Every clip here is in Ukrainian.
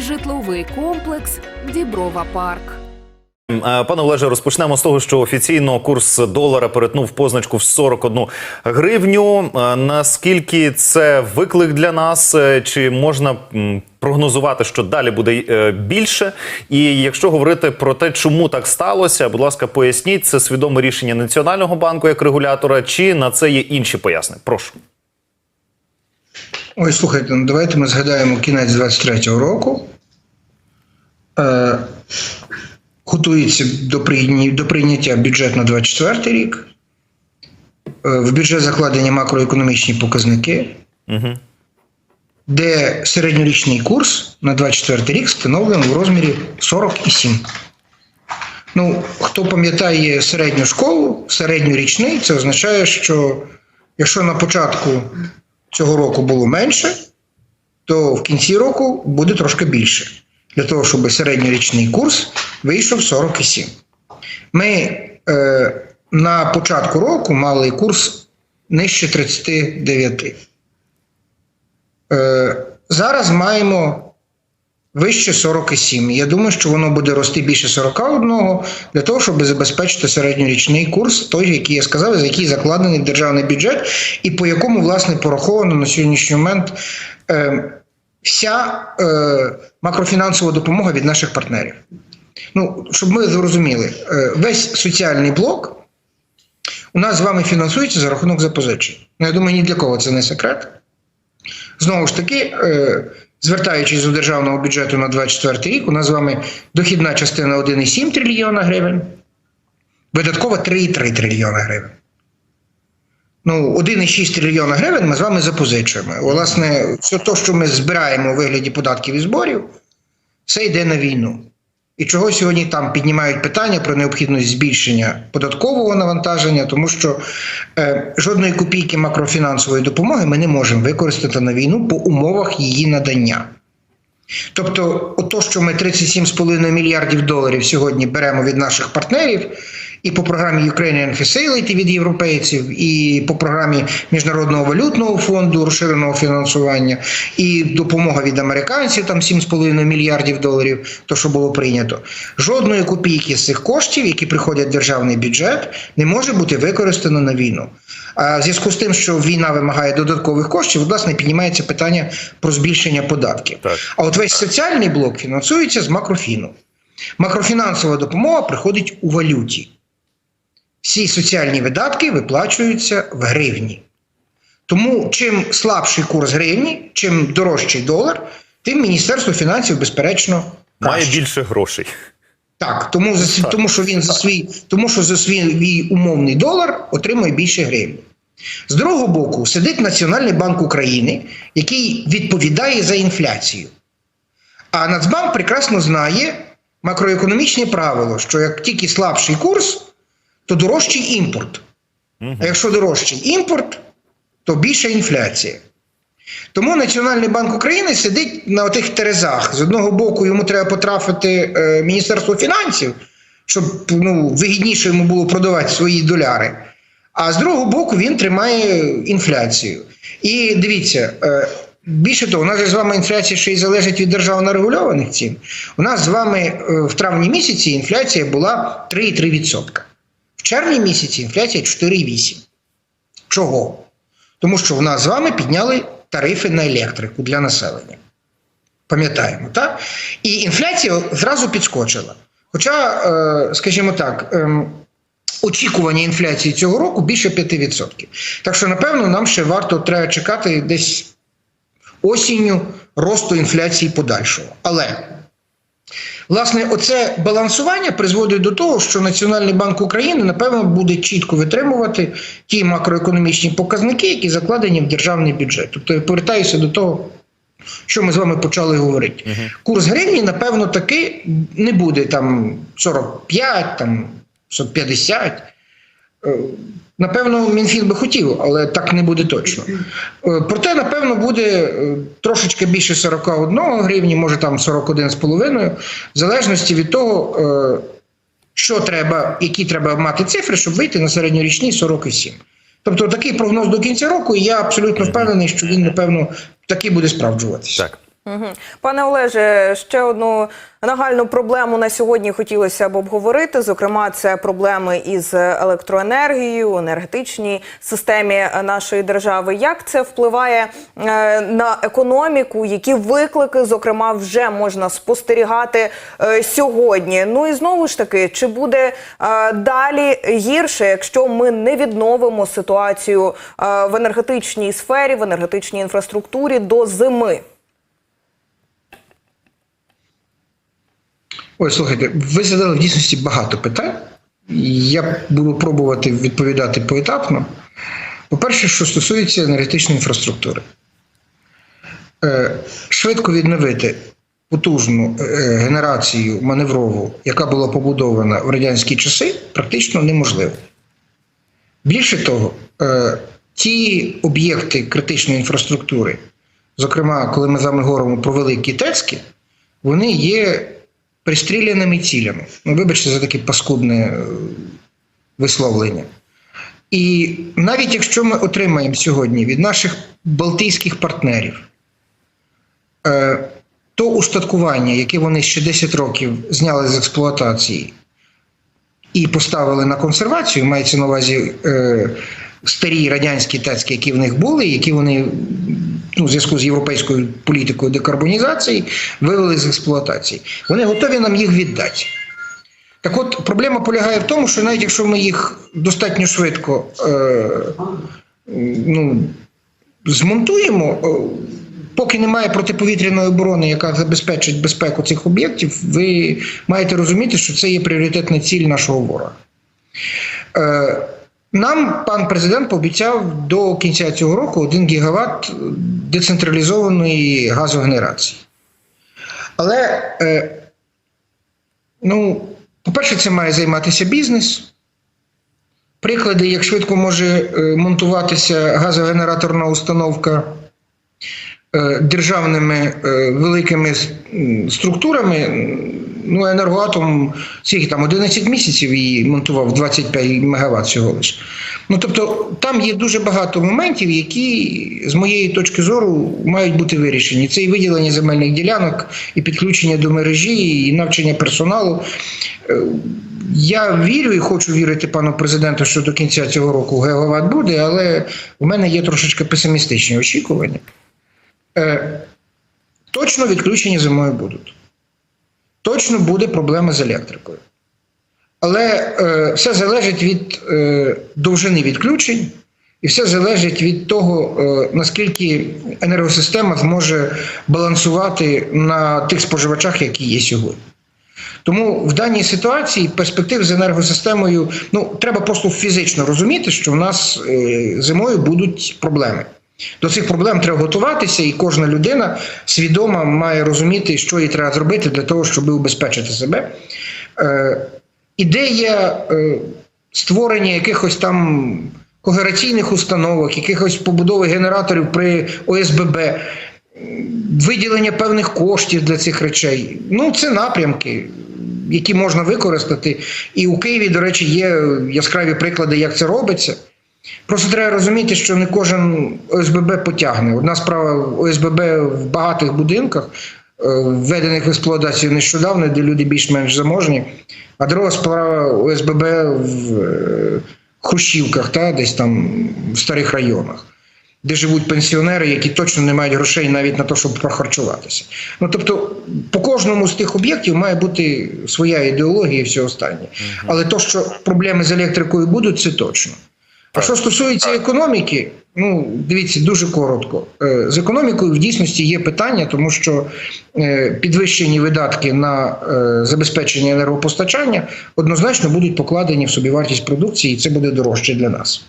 житловий комплекс Діброва Парк. Пане Олеже, розпочнемо з того, що офіційно курс долара перетнув позначку в 41 гривню. Наскільки це виклик для нас? Е, Чи можна прогнозувати, що далі буде е, більше? І якщо говорити про те, чому так сталося, будь ласка, поясніть, це свідоме рішення Національного банку як регулятора, чи на це є інші пояснення? Прошу. Ой, слухайте, ну давайте ми згадаємо кінець 23-го року. Е, готується до, до прийняття бюджет на 24 рік. Е, в бюджет закладені макроекономічні показники, Угу. де середньорічний курс на 24 рік встановлений у розмірі 47. Ну, хто пам'ятає середню школу, середньорічний, це означає, що якщо на початку цього року було менше, то в кінці року буде трошки більше. Для того, щоб середньорічний курс вийшов 47. Ми е, на початку року мали курс нижче 39. Е, зараз маємо вище 47. Я думаю, що воно буде рости більше 41 для того, щоб забезпечити середньорічний курс, той, який я сказав, за який закладений державний бюджет, і по якому, власне, пораховано на сьогоднішній момент е, вся е, макрофінансова допомога від наших партнерів. Ну, щоб ми зрозуміли, е, весь соціальний блок у нас з вами фінансується за рахунок запозичень. Ну, я думаю, ні для кого це не секрет. Знову ж таки, е, звертаючись до державного бюджету на 2024 рік, у нас з вами дохідна частина 1,7 трильйона гривень, видаткова 3,3 трильйона гривень. Ну, 1,6 трильйона гривень ми з вами запозичуємо. Власне, все те, що ми збираємо у вигляді податків і зборів, це йде на війну. І чого сьогодні там піднімають питання про необхідність збільшення податкового навантаження, тому що е, жодної копійки макрофінансової допомоги ми не можемо використати на війну по умовах її надання. Тобто, ото, що ми 37,5 мільярдів доларів сьогодні беремо від наших партнерів, і по програмі Ukrainian Facility від європейців, і по програмі Міжнародного валютного фонду розширеного фінансування, і допомога від американців там 7,5 мільярдів доларів, то що було прийнято. Жодної копійки з цих коштів, які приходять в державний бюджет, не може бути використано на війну. А в зв'язку з тим, що війна вимагає додаткових коштів, власне, піднімається питання про збільшення податків. Так. А от весь соціальний блок фінансується з макрофіну. Макрофінансова допомога приходить у валюті. Всі соціальні видатки виплачуються в гривні. Тому чим слабший курс гривні, чим дорожчий долар, тим Міністерство фінансів, безперечно, Має більше грошей. Так, тому за свій- тому, що він за свій, тому що за свій умовний долар отримує більше гривень. З другого боку, сидить Національний банк України, який відповідає за інфляцію. А Нацбанк прекрасно знає макроекономічне правило, що як тільки слабший курс, то дорожчий імпорт. А якщо дорожчий імпорт, то більша інфляція. Тому Національний банк України сидить на тих терезах. З одного боку, йому треба потрафити е, Міністерство фінансів, щоб ну, вигідніше йому було продавати свої доляри. А з другого боку, він тримає інфляцію. І дивіться, е, більше того, у нас з вами інфляція ще й залежить від державно регульованих цін. У нас з вами е, в травні місяці інфляція була 3,3%. Червні місяці інфляція 4,8%. Чого? Тому що в нас з вами підняли тарифи на електрику для населення. Пам'ятаємо, так? І інфляція зразу підскочила. Хоча, е, скажімо так, ем, очікування інфляції цього року більше 5%. Так що, напевно, нам ще варто треба чекати десь осінню росту інфляції подальшого. Але Власне, оце балансування призводить до того, що Національний банк України напевно буде чітко витримувати ті макроекономічні показники, які закладені в державний бюджет. Тобто я повертаюся до того, що ми з вами почали говорити. Курс гривні, напевно, таки не буде там 45, там 50. Напевно, Мінфін би хотів, але так не буде точно. Е, Проте, напевно, буде е, трошечки більше 41 гривні, може там 41,5, в залежності від того, е, що треба, які треба мати цифри, щоб вийти на середньорічний 47. Тобто такий прогноз до кінця року, і я абсолютно впевнений, що він, напевно, таки буде справджуватися. Так. Пане Олеже, ще одну нагальну проблему на сьогодні хотілося б обговорити. Зокрема, це проблеми із електроенергією, енергетичній системі нашої держави. Як це впливає е, на економіку? Які виклики, зокрема, вже можна спостерігати е, сьогодні? Ну і знову ж таки, чи буде е, далі гірше, якщо ми не відновимо ситуацію в енергетичній сфері, в енергетичній інфраструктурі до зими? Ой, слухайте, ви задали в дійсності багато питань. Я буду пробувати відповідати поетапно. По-перше, що стосується енергетичної інфраструктури, Е, швидко відновити потужну е, генерацію маневрову, яка була побудована в радянські часи, практично неможливо. Більше того, е, ті об'єкти критичної інфраструктури, зокрема, коли ми з вами говоримо про великі ТЕЦки, вони є пристріляними цілями. Ну, вибачте за таке паскудне е, висловлення. І навіть якщо ми отримаємо сьогодні від наших балтійських партнерів е, то устаткування, яке вони ще 10 років зняли з експлуатації і поставили на консервацію, мається на увазі е, старі радянські ТЕЦки, які в них були, які вони ну, в зв'язку з європейською політикою декарбонізації вивели з експлуатації. Вони готові нам їх віддати. Так от проблема полягає в тому, що навіть якщо ми їх достатньо швидко е, ну, змонтуємо, е, поки немає протиповітряної оборони, яка забезпечить безпеку цих об'єктів, ви маєте розуміти, що це є пріоритетна ціль нашого ворога. Е, нам пан президент пообіцяв до кінця цього року 1 гігават децентралізованої газогенерації. Але, е, ну, по-перше, це має займатися бізнес. Приклади, як швидко може е, монтуватися газогенераторна установка державними е, великими структурами. Ну, енергоатом скільки там 11 місяців і монтував 25 МВт всього лише. Ну тобто там є дуже багато моментів, які, з моєї точки зору, мають бути вирішені. Це і виділення земельних ділянок, і підключення до мережі, і навчання персоналу. Е, Я вірю і хочу вірити пану президенту, що до кінця цього року гігават буде, але в мене є трошечки песимістичні очікування. Е, Точно відключення зимою будуть. Точно буде проблема з електрикою. Але е, все залежить від е, довжини відключень, і все залежить від того, е, наскільки енергосистема зможе балансувати на тих споживачах, які є сьогодні. Тому в даній ситуації перспектив з енергосистемою ну треба просто фізично розуміти, що в нас е, зимою будуть проблеми. До цих проблем треба готуватися, і кожна людина свідомо має розуміти, що їй треба зробити для того, щоб убезпечити себе. Е, ідея е, створення якихось там когераційних установок, якихось побудови генераторів при ОСББ, виділення певних коштів для цих речей. Ну, це напрямки, які можна використати. І у Києві, до речі, є яскраві приклади, як це робиться. Просто треба розуміти, що не кожен ОСББ потягне. Одна справа ОСББ в багатих будинках, е, введених в експлуатацію нещодавно, де люди більш-менш заможні, а друга справа ОСББ в е, хрущівках, та, десь там в старих районах, де живуть пенсіонери, які точно не мають грошей навіть на те, щоб прохарчуватися. Ну тобто, по кожному з тих об'єктів має бути своя ідеологія і все останнє. Але то, що проблеми з електрикою будуть, це точно. А що стосується економіки, ну дивіться дуже коротко. Е, З економікою в дійсності є питання, тому що е, підвищені видатки на е, забезпечення енергопостачання однозначно будуть покладені в собівартість продукції, і це буде дорожче для нас.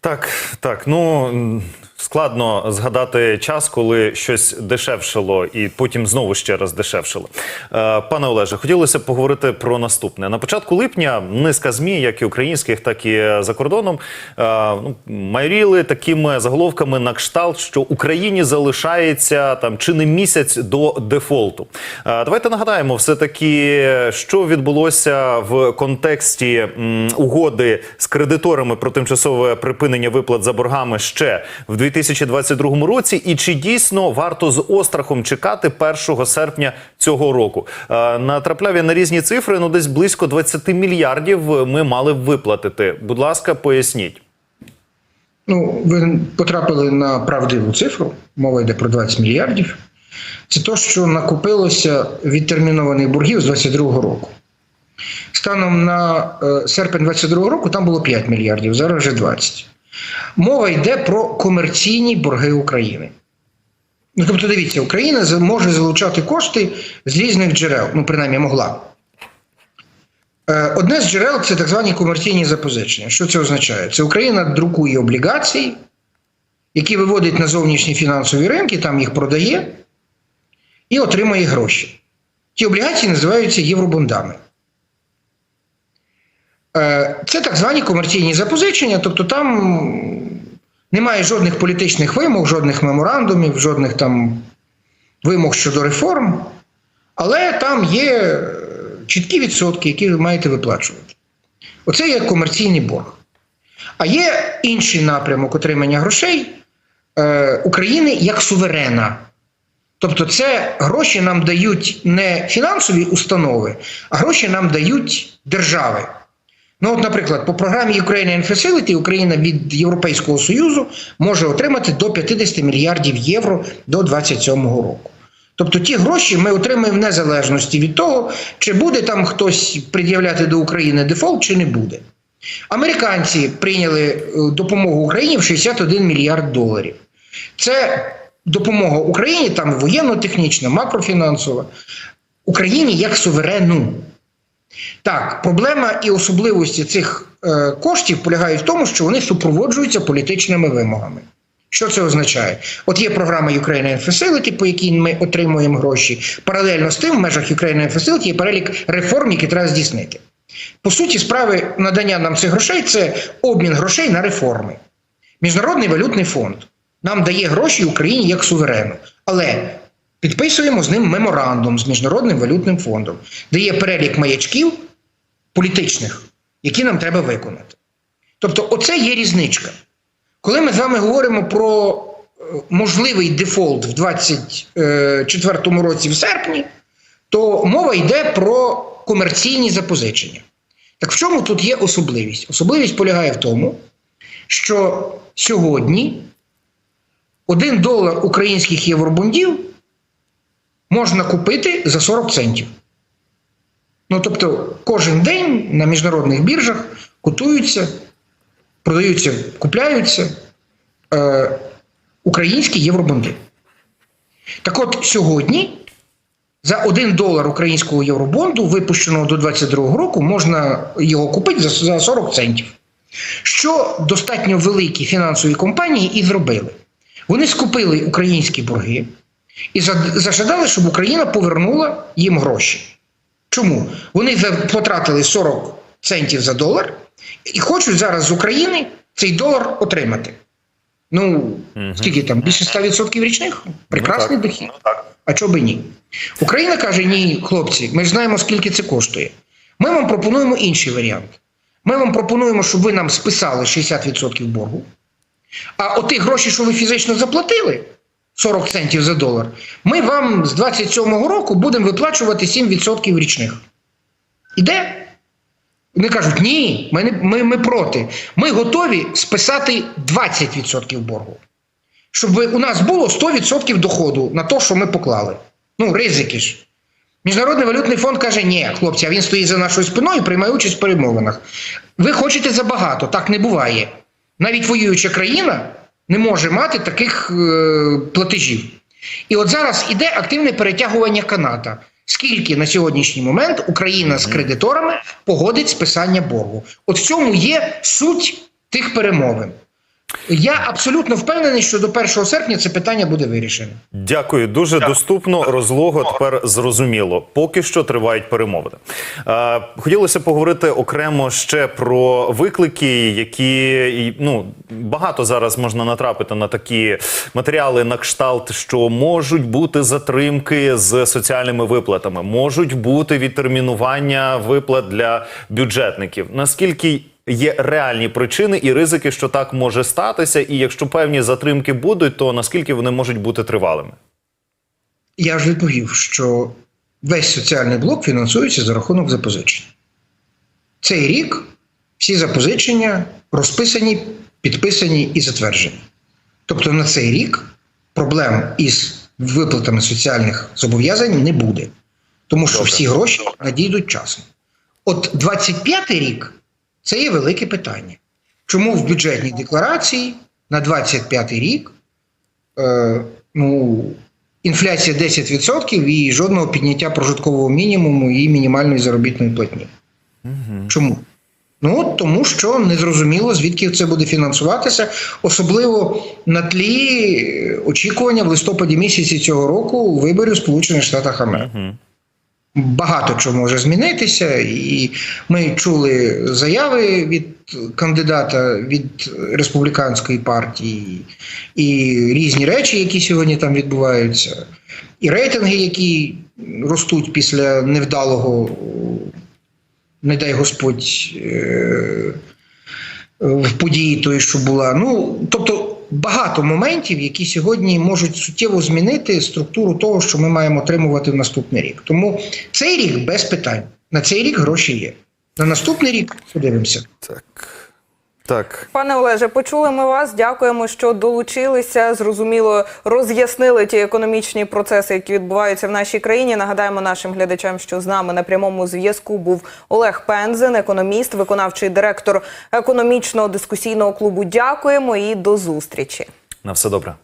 Так, так. Ну складно згадати час, коли щось дешевшило, і потім знову ще раз дешевшило. Е, Пане Олеже, хотілося б поговорити про наступне. На початку липня низка змі, як і українських, так і за кордоном, е, ну, майоріли такими заголовками на кшталт, що Україні залишається там чи не місяць до дефолту. Е, Давайте нагадаємо, все таки, що відбулося в контексті угоди з кредиторами про тимчасове припинення виплат за боргами ще в 2022 році, і чи дійсно варто з острахом чекати 1 серпня цього року? Е, Натрапляв я на різні цифри. Ну, десь близько 20 мільярдів ми мали виплатити. Будь ласка, поясніть. Ну, ви потрапили на правдиву цифру. Мова йде про 20 мільярдів. Це то, що накопилося відтермінованих боргів з 22 року. Станом на е, серпень 22 року там було 5 мільярдів, зараз вже 20. Мова йде про комерційні борги України. Ну, тобто, дивіться, Україна може залучати кошти з різних джерел, ну, принаймні, могла. Е, Одне з джерел це так звані комерційні запозичення. Що це означає? Це Україна друкує облігації, які виводить на зовнішні фінансові ринки, там їх продає і отримує гроші. Ті облігації називаються євробондами. Е, Це так звані комерційні запозичення, тобто там немає жодних політичних вимог, жодних меморандумів, жодних там вимог щодо реформ, але там є чіткі відсотки, які ви маєте виплачувати. Оце є комерційний борг. А є інший напрямок отримання грошей е, України як суверена. Тобто, це гроші нам дають не фінансові установи, а гроші нам дають держави. Ну, от, наприклад, по програмі Ukrainian Facility Україна від Європейського Союзу може отримати до 50 мільярдів євро до 2027 року. Тобто ті гроші ми отримаємо в незалежності від того, чи буде там хтось пред'являти до України дефолт, чи не буде. Американці прийняли е, допомогу Україні в 61 мільярд доларів. Це допомога Україні там воєнно-технічна, макрофінансова. Україні як суверену. Так, проблема і особливості цих е, коштів полягають в тому, що вони супроводжуються політичними вимогами. Що це означає? От є програма Ukrainian Facility, по якій ми отримуємо гроші. Паралельно з тим, в межах Ukrainian Facility є перелік реформ, які треба здійснити. По суті, справи надання нам цих грошей це обмін грошей на реформи. Міжнародний валютний фонд нам дає гроші Україні як суверену. Але підписуємо з ним меморандум з Міжнародним валютним фондом, де є перелік маячків політичних, які нам треба виконати. Тобто, оце є різничка. Коли ми з вами говоримо про е, можливий дефолт в 2024 році в серпні, то мова йде про комерційні запозичення. Так в чому тут є особливість? Особливість полягає в тому, що сьогодні один долар українських євробондів можна купити за 40 центів. Ну, тобто, кожен день на міжнародних біржах котуються, продаються, купляються е, українські євробонди. Так от сьогодні за 1 долар українського євробонду, випущеного до 2022 року, можна його купити за, за 40 центів. Що достатньо великі фінансові компанії і зробили. Вони скупили українські борги і за- зажадали, щоб Україна повернула їм гроші. Чому? Вони потратили 40 центів за долар і хочуть зараз з України цей долар отримати. Ну, скільки там? Більше 100% річних? Прекрасний дохід. А чого би ні? Україна каже: ні, хлопці, ми ж знаємо, скільки це коштує. Ми вам пропонуємо інший варіант. Ми вам пропонуємо, щоб ви нам списали 60% боргу. А оті гроші, що ви фізично заплатили, 40 центів за долар, ми вам з 27-го року будемо виплачувати 7% річних. Іде? Вони кажуть, ні, ми, ми, ми проти. Ми готові списати 20% боргу. Щоб у нас було 100% доходу на те, що ми поклали. Ну, ризики ж. Міжнародний валютний фонд каже, ні, хлопці, а він стоїть за нашою спиною і приймає участь в перемовинах. Ви хочете забагато, так не буває. Навіть воююча країна не може мати таких е, платежів. І от зараз іде активне перетягування каната. Скільки на сьогоднішній момент Україна з кредиторами погодить списання боргу? От в цьому є суть тих перемовин. Я абсолютно впевнений, що до 1 серпня це питання буде вирішено. Дякую, дуже доступно, розлого тепер зрозуміло. Поки що тривають перемовини. Е, хотілося поговорити окремо ще про виклики, які ну багато зараз можна натрапити на такі матеріали на кшталт, що можуть бути затримки з соціальними виплатами, можуть бути відтермінування виплат для бюджетників. Наскільки є реальні причини і ризики, що так може статися, і якщо певні затримки будуть, то наскільки вони можуть бути тривалими? Я ж відповів, що весь соціальний блок фінансується за рахунок запозичень. Цей рік всі запозичення розписані, підписані і затверджені. Тобто на цей рік проблем із виплатами соціальних зобов'язань не буде, тому що всі гроші надійдуть часом. От 25-й рік це є велике питання. Чому в бюджетній декларації на 25-й рік е, ну, інфляція 10% і жодного підняття прожиткового мінімуму і мінімальної заробітної платні? Чому? Ну, тому що незрозуміло, звідки це буде фінансуватися, особливо на тлі е, очікування в листопаді місяці цього року виборів Сполучених Штатах Америки. Багато чого може змінитися, і ми чули заяви від кандидата від республіканської партії, і різні речі, які сьогодні там відбуваються, і рейтинги, які ростуть після невдалого, не дай Господь, е, в події тої, що була. Ну, тобто багато моментів, які сьогодні можуть суттєво змінити структуру того, що ми маємо отримувати в наступний рік. Тому цей рік без питань. На цей рік гроші є. На наступний рік подивимося. Так. Так. Пане Олеже, почули ми вас. Дякуємо, що долучилися. Зрозуміло, роз'яснили ті економічні процеси, які відбуваються в нашій країні. Нагадаємо нашим глядачам, що з нами на прямому зв'язку був Олег Пензен, економіст, виконавчий директор економічного дискусійного клубу. Дякуємо і до зустрічі. На все добре.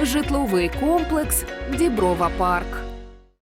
Житловий комплекс Діброва Парк.